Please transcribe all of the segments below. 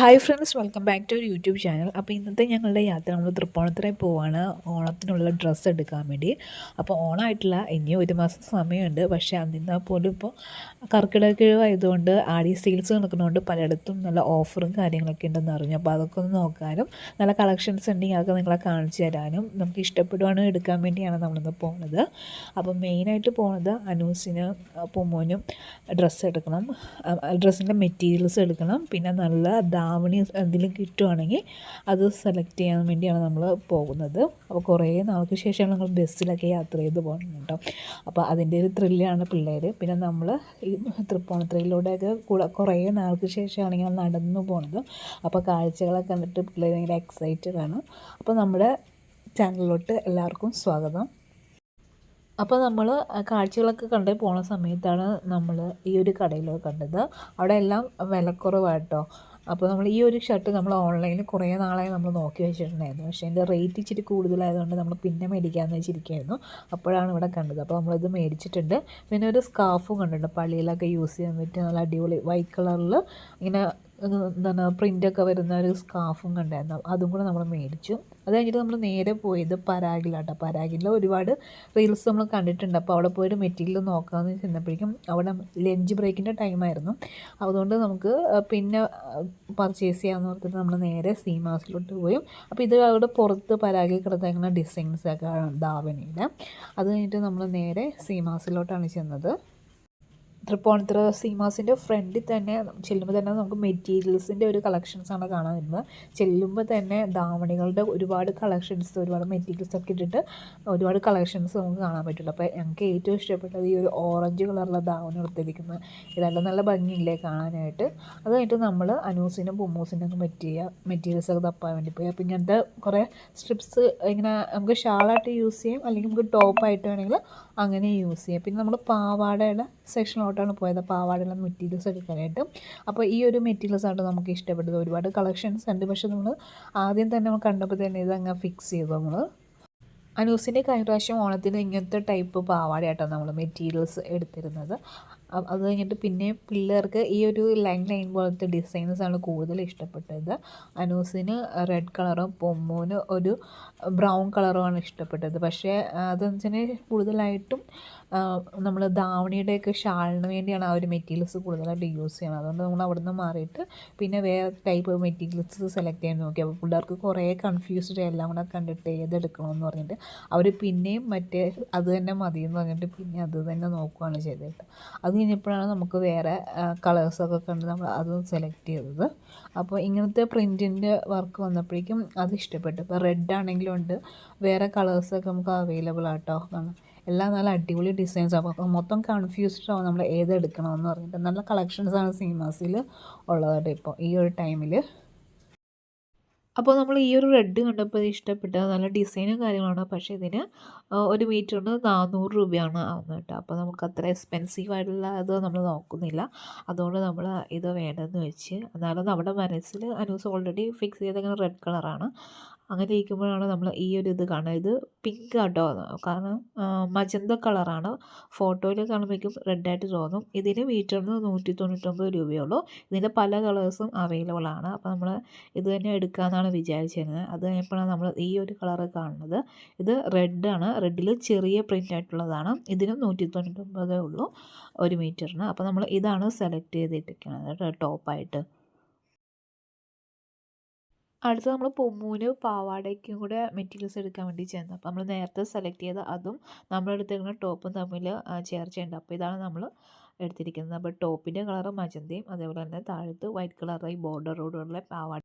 Hi friends welcome back to YouTube channel അപ്പോൾ ഇന്നത്തെ ഞങ്ങളുടെ യാത്ര നമ്മൾ തൃപ്പൂണിത്തുറയിൽ പോവാണ്. ഓണത്തിനുള്ള ഡ്രസ്സ് എടുക്കാൻ വേണ്ടി. അപ്പോൾ ഓണമായിട്ടില്ല ഇനിയും ഒരു മാസം സമയമുണ്ട്. പക്ഷേ അന്നിന്നാൽ പോലും ഇപ്പോൾ കർക്കിടക കിഴവായതുകൊണ്ട് ആടി സെയിൽസ് നടക്കുന്നതുകൊണ്ട് പലയിടത്തും നല്ല ഓഫറും കാര്യങ്ങളൊക്കെ ഉണ്ടെന്ന് അറിഞ്ഞു. അപ്പോൾ അതൊക്കെ ഒന്ന് നോക്കാനും നല്ല കളക്ഷൻസ് ഉണ്ടെങ്കിൽ അതൊക്കെ നിങ്ങളെ കാണിച്ചു തരാനും നമുക്ക് ഇഷ്ടപ്പെടുവാനും എടുക്കാൻ വേണ്ടിയാണ് നമ്മളിന്ന് പോകുന്നത് അപ്പോൾ മെയിനായിട്ട് പോണത് അനൂസിന് പൊമ്മോനും ഡ്രസ്സ് എടുക്കണം. ഡ്രസ്സിന്റെ മെറ്റീരിയൽസ് എടുക്കണം. പിന്നെ നല്ല ധാവണി എന്തെങ്കിലും കിട്ടുവാണെങ്കിൽ അത് സെലക്ട് ചെയ്യാൻ വേണ്ടിയാണ് നമ്മൾ പോകുന്നത്. അപ്പോൾ കുറേ നാൾക്ക് ശേഷം ഞങ്ങൾ ബസ്സിലൊക്കെ യാത്ര ചെയ്ത് പോകണം കേട്ടോ. അപ്പോൾ അതിന്റെ ഒരു ത്രില്ലാണ് പിള്ളേർ പിന്നെ നമ്മൾ ഈ തൃപ്പൂണിത്തുറയിലൂടെയൊക്കെ കൂടെ കുറേ നാൾക്ക് ശേഷമാണ് ഇങ്ങനെ നടന്നു പോകുന്നത് അപ്പോൾ കാഴ്ചകളൊക്കെ കണ്ടിട്ട് പിള്ളേർ ഭയങ്കര എക്സൈറ്റഡ് ആണ്. അപ്പോൾ നമ്മുടെ ചാനലിലോട്ട് എല്ലാവർക്കും സ്വാഗതം. അപ്പോൾ നമ്മൾ കാഴ്ചകളൊക്കെ കണ്ട് പോണ സമയത്താണ് നമ്മൾ ഈ ഒരു കടയിലൊക്കെ കണ്ടത്. അവിടെ എല്ലാം വിലക്കുറവാട്ടോ അപ്പോൾ നമ്മൾ ഈ ഒരു ഷർട്ട് നമ്മൾ ഓൺലൈനിൽ കുറേ നാളായി നമ്മൾ നോക്കി വെച്ചിട്ടുണ്ടായിരുന്നു. പക്ഷേ എന്റെ റേറ്റ് ഇച്ചിരി കൂടുതലായതുകൊണ്ട് നമ്മൾ പിന്നെ മേടിക്കാമെന്ന് വെച്ചിരിക്കുകയായിരുന്നു അപ്പോഴാണ് ഇവിടെ കണ്ടത്. അപ്പോൾ നമ്മളിത് മേടിച്ചിട്ടുണ്ട്. പിന്നെ ഒരു സ്കാർഫും കണ്ടിട്ടുണ്ട്. പള്ളിയിലൊക്കെ യൂസ് ചെയ്യാൻ പറ്റിയ നല്ല അടിപൊളി വൈറ്റ് കളറിൽ ഇങ്ങനെ എന്താണ് പ്രിന്റൊക്കെ വരുന്ന ഒരു സ്കാർഫും കണ്ടായിരുന്നു. അതും കൂടെ നമ്മൾ മേടിച്ചു. അത് കഴിഞ്ഞിട്ട് നമ്മൾ നേരെ പോയത് പരാഗിലാട്ടോ. പരാഗിൽ ഒരുപാട് റീൽസ് നമ്മൾ കണ്ടിട്ടുണ്ട്. അപ്പോൾ അവിടെ പോയിട്ട് മെറ്റീരിയൽ നോക്കാമെന്ന് ചെന്നപ്പോഴേക്കും അവിടെ ലഞ്ച് ബ്രേക്കിന്റെ ടൈമായിരുന്നു അതുകൊണ്ട് നമുക്ക് പിന്നെ പർച്ചേസ് ചെയ്യാമെന്ന് പറഞ്ഞിട്ട് നമ്മൾ നേരെ സീമാസിലോട്ട് പോയി. അപ്പോൾ ഇത് അവിടെ പുറത്ത് പരാഗിൽ കിടത്തേക്കുന്ന ഡിസൈൻസൊക്കെ ധാവണിയുടെ അത് കഴിഞ്ഞിട്ട് നമ്മൾ നേരെ സീമാസിലോട്ടാണ് ചെന്നത്. തൃപ്പൂണിത്തുറ സീമാസിന്റെ ഫ്രണ്ടിൽ തന്നെ ചെല്ലുമ്പോൾ തന്നെ നമുക്ക് മെറ്റീരിയൽസിന്റെ ഒരു കളക്ഷൻസാണ് കാണാൻ വരുന്നത്. ചെല്ലുമ്പോൾ തന്നെ ധാവണികളുടെ ഒരുപാട് കളക്ഷൻസ് ഒരുപാട് മെറ്റീരിയൽസ് ഒക്കെ ഇട്ടിട്ട് ഒരുപാട് കളക്ഷൻസ് നമുക്ക് കാണാൻ പറ്റുള്ളൂ. അപ്പോൾ ഞങ്ങൾക്ക് ഏറ്റവും ഇഷ്ടപ്പെട്ടത് ഈ ഒരു ഓറഞ്ച് കളറുള്ള ധാവണി കൊടുത്തിരിക്കുന്നത് ഇതെല്ലാം നല്ല ഭംഗിയില്ലേ കാണാനായിട്ട്. അത് കഴിഞ്ഞിട്ട് നമ്മൾ അനൂസിനും പുമ്മൂസിനും ഒക്കെ മെറ്റീരിയ മെറ്റീരിയൽസ് ഒക്കെ തപ്പാൻ വേണ്ടി പോയി. അപ്പോൾ ഇങ്ങനത്തെ കുറേ സ്ട്രിപ്സ് ഇങ്ങനെ നമുക്ക് ഷാളായിട്ട് യൂസ് ചെയ്യാം. അല്ലെങ്കിൽ നമുക്ക് ടോപ്പായിട്ട് വേണമെങ്കിൽ അങ്ങനെ യൂസ് ചെയ്യാം. പിന്നെ നമ്മൾ പാവാടയുടെ സെക്ഷനിലോട്ടാണ് പോയത്. പാവാടയുള്ള മെറ്റീരിയൽസ് എടുക്കാനായിട്ട്. അപ്പോൾ ഈ ഒരു മെറ്റീരിയൽസ് ആണ് നമുക്ക് ഇഷ്ടപ്പെട്ടത് ഒരുപാട് കളക്ഷൻസ് ഉണ്ട്. പക്ഷെ നമ്മൾ ആദ്യം തന്നെ നമ്മൾ കണ്ടപ്പോൾ തന്നെ ഇത് അങ്ങ് ഫിക്സ് ചെയ്തു നമ്മൾ അനൂസിന്റെ കഴിഞ്ഞ പ്രാവശ്യം ഓണത്തിന് ഇങ്ങനത്തെ ടൈപ്പ് പാവാടയായിട്ടാണ് നമ്മൾ മെറ്റീരിയൽസ് എടുത്തിരുന്നത്. അത് കഴിഞ്ഞിട്ട് പിന്നെ പിള്ളേർക്ക് ഈ ഒരു ലൈൻ ലൈൻ പോലത്തെ ഡിസൈൻസാണ് കൂടുതൽ ഇഷ്ടപ്പെട്ടത്. അനൂസിന് റെഡ് കളറും പൊമ്മൂന് ഒരു ബ്രൗൺ കളറുമാണ് ഇഷ്ടപ്പെട്ടത്. പക്ഷേ അതെന്ന് വെച്ചാൽ കൂടുതലായിട്ടും നമ്മൾ ധാവണിയുടെയൊക്കെ ഷാളിന് വേണ്ടിയാണ് ആ ഒരു മെറ്റീരിയൽസ് കൂടുതലായിട്ട് യൂസ് ചെയ്യുന്നത്. അതുകൊണ്ട് നമ്മൾ അവിടെ നിന്ന് മാറിയിട്ട് പിന്നെ വേറെ ടൈപ്പ് മെറ്റീരിയൽസ് സെലക്ട് ചെയ്യാൻ നോക്കി. അപ്പോൾ പിള്ളേർക്ക് കുറേ കൺഫ്യൂസ്ഡ് എല്ലാം കൂടെ കണ്ടിട്ട് ഏതെടുക്കണമെന്ന് പറഞ്ഞിട്ട് അവർ പിന്നെയും മറ്റേ അത് തന്നെ മതി എന്ന് പറഞ്ഞിട്ട് പിന്നെ അത് തന്നെ നോക്കുകയാണ് ചെയ്തിട്ട് അത് കഴിഞ്ഞപ്പോഴാണ് നമുക്ക് വേറെ കളേഴ്സൊക്കെ കണ്ട് നമ്മൾ അത് സെലക്ട് ചെയ്തത്. അപ്പോൾ ഇങ്ങനത്തെ പ്രിന്റിന്റെ വർക്ക് വന്നപ്പോഴേക്കും അത് ഇഷ്ടപ്പെട്ടു. ഇപ്പോൾ റെഡ് ആണെങ്കിലും ഉണ്ട്. വേറെ കളേഴ്സൊക്കെ നമുക്ക് അവൈലബിൾ ആട്ടോ എല്ലാം നല്ല അടിപൊളി ഡിസൈൻസ് അപ്പോൾ മൊത്തം കൺഫ്യൂസ്ഡ് ആവും നമ്മൾ ഏതെടുക്കണമെന്ന് പറഞ്ഞിട്ട്. നല്ല കളക്ഷൻസ് ആണ് സീമാസിൽ ഉള്ളത് ഇപ്പോൾ ഈ ഒരു ടൈമിൽ അപ്പോൾ നമ്മൾ ഈ ഒരു റെഡ് കണ്ടപ്പോൾ ഇഷ്ടപ്പെട്ട നല്ല ഡിസൈനും കാര്യങ്ങളാണ്. പക്ഷേ ഇതിന് ഒരു മീറ്ററിന് നാനൂറ് രൂപയാണ് ആവുന്നത് കേട്ടോ. അപ്പോൾ നമുക്ക് അത്ര എക്സ്പെൻസീവ് ആയിട്ടുള്ള അത് നമ്മൾ നോക്കുന്നില്ല. അതുകൊണ്ട് നമ്മൾ ഇത് വേണ്ടെന്ന് വെച്ച് എന്നാലും നമ്മുടെ മനസ്സിൽ അനൂസ് ഓൾറെഡി ഫിക്സ് ചെയ്തങ്ങനെ റെഡ് കളറാണ് അങ്ങനെ ഇരിക്കുമ്പോഴാണ് നമ്മൾ ഈ ഒരു ഇത് കാണുന്നത്. ഇത് പിങ്ക് കേട്ടോ കാരണം മജന്ത കളറാണ് ഫോട്ടോയിൽ കാണുമ്പോഴേക്കും റെഡായിട്ട് തോന്നും. ഇതിന് മീറ്ററിന് നൂറ്റി തൊണ്ണൂറ്റൊമ്പത് രൂപയുള്ളൂ. ഇതിന്റെ പല കളേഴ്സും അവൈലബിൾ ആണ്. അപ്പോൾ നമ്മൾ ഇത് തന്നെ എടുക്കാമെന്നാണ് വിചാരിച്ചിരുന്നത്. അത് കഴിഞ്ഞപ്പോഴാണ് നമ്മൾ ഈ ഒരു കളറ് കാണുന്നത്. ഇത് റെഡാണ് റെഡിൽ ചെറിയ പ്രിന്റ് ആയിട്ടുള്ളതാണ്. ഇതിനും നൂറ്റി തൊണ്ണൂറ്റൊമ്പതേ ഉള്ളൂ ഒരു മീറ്ററിന് അപ്പോൾ നമ്മൾ ഇതാണ് സെലക്ട് ചെയ്തിട്ടിരിക്കുന്നത് ടോപ്പായിട്ട് അടുത്ത് നമ്മൾ പൊമ്മൂന് പാവാടയ്ക്കും കൂടെ മെറ്റീരിയൽസ് എടുക്കാൻ വേണ്ടി ചേർന്നത് അപ്പോൾ നമ്മൾ നേരത്തെ സെലക്ട് ചെയ്ത അതും നമ്മൾ എടുത്തിരിക്കുന്ന ടോപ്പും തമ്മിൽ ചേർച്ചയുണ്ട്. അപ്പോൾ ഇതാണ് നമ്മൾ എടുത്തിരിക്കുന്നത്. അപ്പോൾ ടോപ്പിന്റെ കളർ മജന്തയും അതേപോലെ തന്നെ താഴത്ത് വൈറ്റ് കളറായി ബോർഡറോടുള്ള പാവാട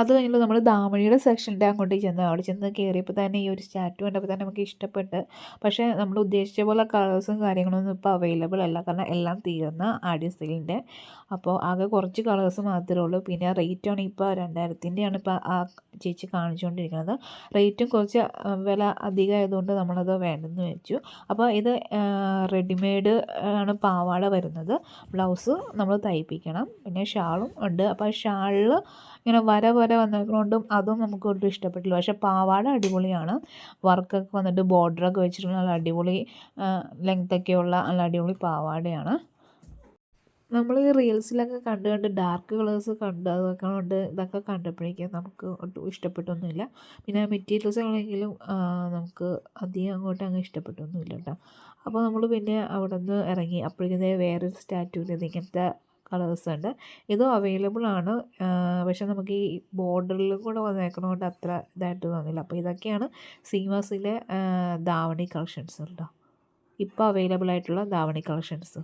അത് കഴിഞ്ഞിട്ട് നമ്മൾ ദാമണിയുടെ സെക്ഷന്റെ അങ്ങോട്ട് ചെന്ന് അവിടെ ചെന്ന് കയറിയപ്പോൾ തന്നെ ഈ ഒരു സ്റ്റാറ്റു കണ്ടപ്പോൾ തന്നെ നമുക്ക് ഇഷ്ടപ്പെട്ട്. പക്ഷേ നമ്മൾ ഉദ്ദേശിച്ച പോലെ കളേഴ്സും കാര്യങ്ങളൊന്നും ഇപ്പോൾ അവൈലബിൾ അല്ല. കാരണം എല്ലാം തീർന്ന ആഡി സ്റ്റൈലിന്റെ അപ്പോൾ ആകെ കുറച്ച് കളേഴ്സ് മാത്രമേ ഉള്ളൂ. പിന്നെ റേറ്റാണ് ഇപ്പോൾ രണ്ടായിരത്തിന്റെയാണ് ഇപ്പോൾ ആ ചേച്ചി കാണിച്ചുകൊണ്ടിരിക്കുന്നത്. റേറ്റും കുറച്ച് വില അധികമായതുകൊണ്ട് നമ്മളത് വേണ്ടെന്ന് വെച്ചു. അപ്പോൾ ഇത് റെഡിമെയ്ഡ് ആണ് പാവാട വരുന്നത്. ബ്ലൗസ് നമ്മൾ തയ്പ്പിക്കണം. പിന്നെ ഷാളും ഉണ്ട്. അപ്പോൾ ഷാളിൽ ഇങ്ങനെ വര വര വന്നതുകൊണ്ടും അതും നമുക്ക് ഒട്ടും ഇഷ്ടപ്പെട്ടില്ല. പക്ഷേ പാവാട അടിപൊളിയാണ്. വർക്കൊക്കെ വന്നിട്ട് ബോർഡറൊക്കെ വെച്ചിട്ട് നല്ല അടിപൊളി ലെങ്ത്തൊക്കെയുള്ള നല്ല അടിപൊളി പാവാടയാണ്. നമ്മൾ ഈ റീൽസിലൊക്കെ കണ്ട് കണ്ട് ഡാർക്ക് കളേഴ്സ് കണ്ട് അതൊക്കെ കൊണ്ട് ഇതൊക്കെ കണ്ടപ്പോഴേക്കും നമുക്ക് ഒട്ടും ഇഷ്ടപ്പെട്ടൊന്നുമില്ല. പിന്നെ മെറ്റീരിയൽസ് ആണെങ്കിലും നമുക്ക് അധികം അങ്ങോട്ട് അങ്ങ് ഇഷ്ടപ്പെട്ടൊന്നുമില്ല കേട്ടോ. അപ്പോൾ നമ്മൾ പിന്നെ അവിടെ നിന്ന് ഇറങ്ങി. അപ്പോഴേക്കും വേറൊരു സ്റ്റാറ്റുവിൽ ഇങ്ങനത്തെ കളേഴ്സ് ഉണ്ട് ഇതും അവൈലബിൾ ആണ്. പക്ഷെ നമുക്ക് ഈ ബോർഡറിൽ കൂടെ വന്നേക്കണോണ്ട് അത്ര ഇതായിട്ട് തോന്നില്ല. അപ്പോൾ ഇതൊക്കെയാണ് സീമാസിലെ ധാവണി കളക്ഷൻസ് കേട്ടോ ഇപ്പോൾ അവൈലബിൾ ആയിട്ടുള്ള ധാവണി കളക്ഷൻസ്.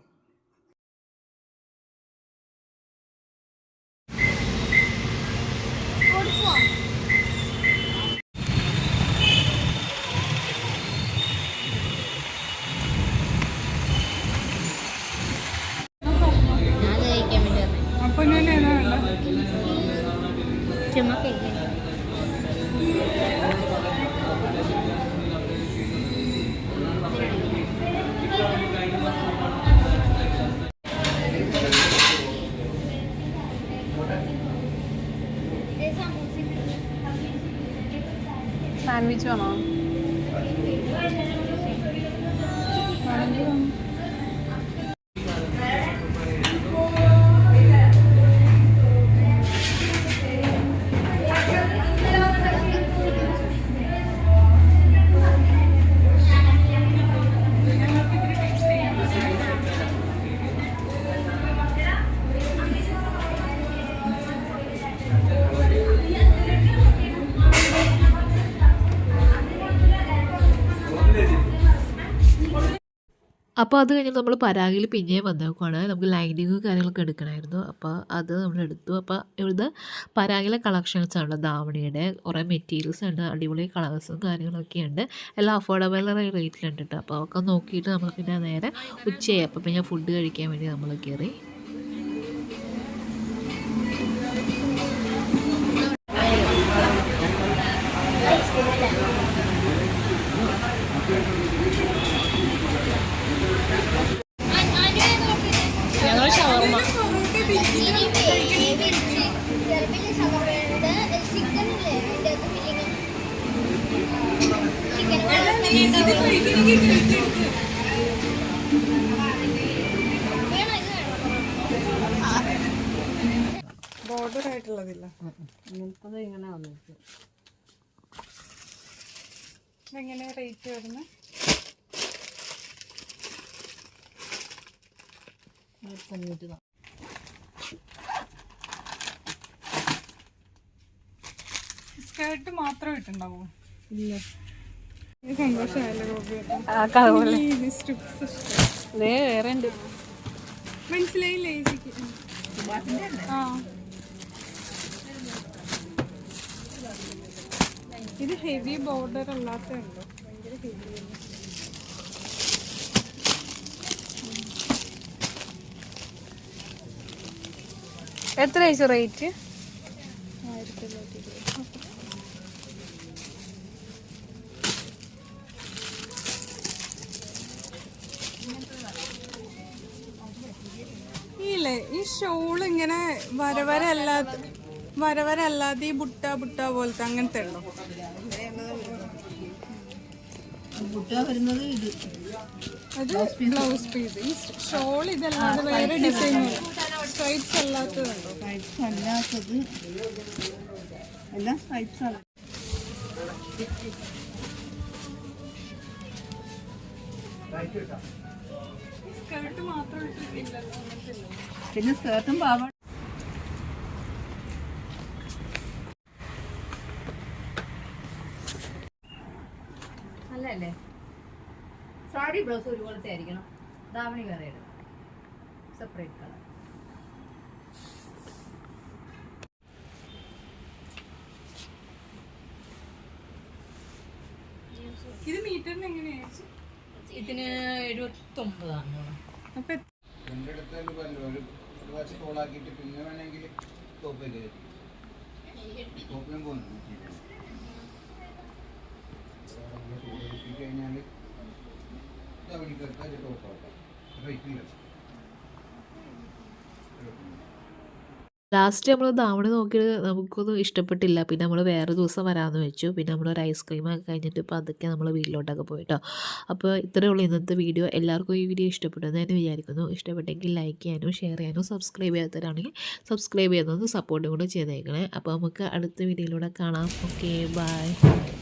too long. അപ്പോൾ അത് കഴിഞ്ഞ് നമ്മൾ പരാഗിൽ പിന്നെയും വന്നേക്കുവാണ്. നമുക്ക് ലൈനിങ്ങും കാര്യങ്ങളൊക്കെ എടുക്കണമായിരുന്നു അപ്പോൾ അത് നമ്മൾ എടുത്തു. അപ്പോൾ ഇവിടുന്ന് പരാഗിലെ കളക്ഷൻസ് ആണ് ധാവണിയുടെ. കുറേ മെറ്റീരിയൽസ് ഉണ്ട്. അടിപൊളി കളേഴ്സും കാര്യങ്ങളൊക്കെ ഉണ്ട്. എല്ലാം അഫോർഡബിൾ റേറ്റിലുണ്ട് കേട്ടോ അപ്പോൾ അതൊക്കെ നോക്കിയിട്ട് നമ്മൾ പിന്നെ നേരെ ഉച്ചയായി. അപ്പോൾ പിന്നെ ഫുഡ് കഴിക്കാൻ വേണ്ടി നമ്മൾ കയറി ബോർഡർ ആയിട്ടുള്ളതില്ല എങ്ങനെ റേറ്റ് വരുന്നത്? സ്കേർട്ട് മാത്രം ഇട്ടുണ്ടാവോ ഇല്ല സന്തോഷമായല്ലോ ഗോപി ഈ സ്ട്രിപ്സ് ഇഷ്ടം വേറെ ഉണ്ട് മനസ്സിലായില്ലേ ഇത് ഹെവി ബോർഡർ അല്ലാത്തതുണ്ടോ ഭയങ്കര ഹെവി എത്ര റേറ്റ് ഈ ഷോൾ ഇങ്ങനെ വരവരല്ലാത്ത വരവരല്ലാതെ ഈ ബുട്ട ബുട്ട പോലത്തെ അങ്ങനത്തെ ഉണ്ടോ? അത് ബ്ലൗസ് പീസ്. ഈ ഷോൾ ഇതല്ലാതെ വേറെ ഡിസൈൻ സ്ട്രൈറ്റ്സ് അല്ലാത്തതുണ്ടോ അല്ലാത്തത് എല്ലാം ആണ്. സ്കേർട്ട് മാത്രം ഇട്ടിട്ടില്ലല്ലോ അങ്ങനത്തെ? പിന്നെ സ്കേർട്ടും പാവാട നല്ലല്ലേ സാരി ബ്ലൗസ് ഒരുപോലത്തെ ആയിരിക്കണം. ദാവണി വേറെ ഇടും. സെപ്പറേറ്റ് കളർ ഇത് മീറ്ററിന് എങ്ങനെയാ ഇതിന് എഴുപത്തൊമ്പതാണ്. അപ്പൊ എന്റെ അടുത്ത് ടോപ്പ് ഒരു ഒരു പ്രാവശ്യം കോളാക്കിയിട്ട് പിന്നെ വേണമെങ്കിൽ ടോപ്പിൽ ടോപ്പിലും പോകുന്നു കഴിഞ്ഞാൽ തവണിക്കൊക്കെ ടോപ്പാക്കാം റേറ്റില്ല. ലാസ്റ്റ് നമ്മൾ ധാവണി നോക്കിയത് നമുക്കൊന്നും ഇഷ്ടപ്പെട്ടില്ല. പിന്നെ നമ്മൾ വേറെ ദിവസം വരാമെന്ന് വെച്ചു. പിന്നെ നമ്മളൊരു ഐസ്ക്രീമൊക്കെ കഴിഞ്ഞിട്ട് ഇപ്പോൾ അതൊക്കെ നമ്മൾ വീട്ടിലോട്ടൊക്കെ പോയിട്ടോ. അപ്പോൾ ഇത്രയേ ഉള്ളൂ ഇന്നത്തെ വീഡിയോ എല്ലാവർക്കും ഈ വീഡിയോ ഇഷ്ടപ്പെട്ടു എന്ന് വിചാരിക്കുന്നു. ഇഷ്ടപ്പെട്ടെങ്കിൽ ലൈക്ക് ചെയ്യാനും ഷെയർ ചെയ്യാനും സബ്സ്ക്രൈബ് ചെയ്യാത്തവരാണെങ്കിൽ സബ്സ്ക്രൈബ് ചെയ്യുന്നത് സപ്പോർട്ടും കൂടെ ചെയ്തേക്കണേ. അപ്പോൾ നമുക്ക് അടുത്ത വീഡിയോയിലൂടെ കാണാം. Okay bye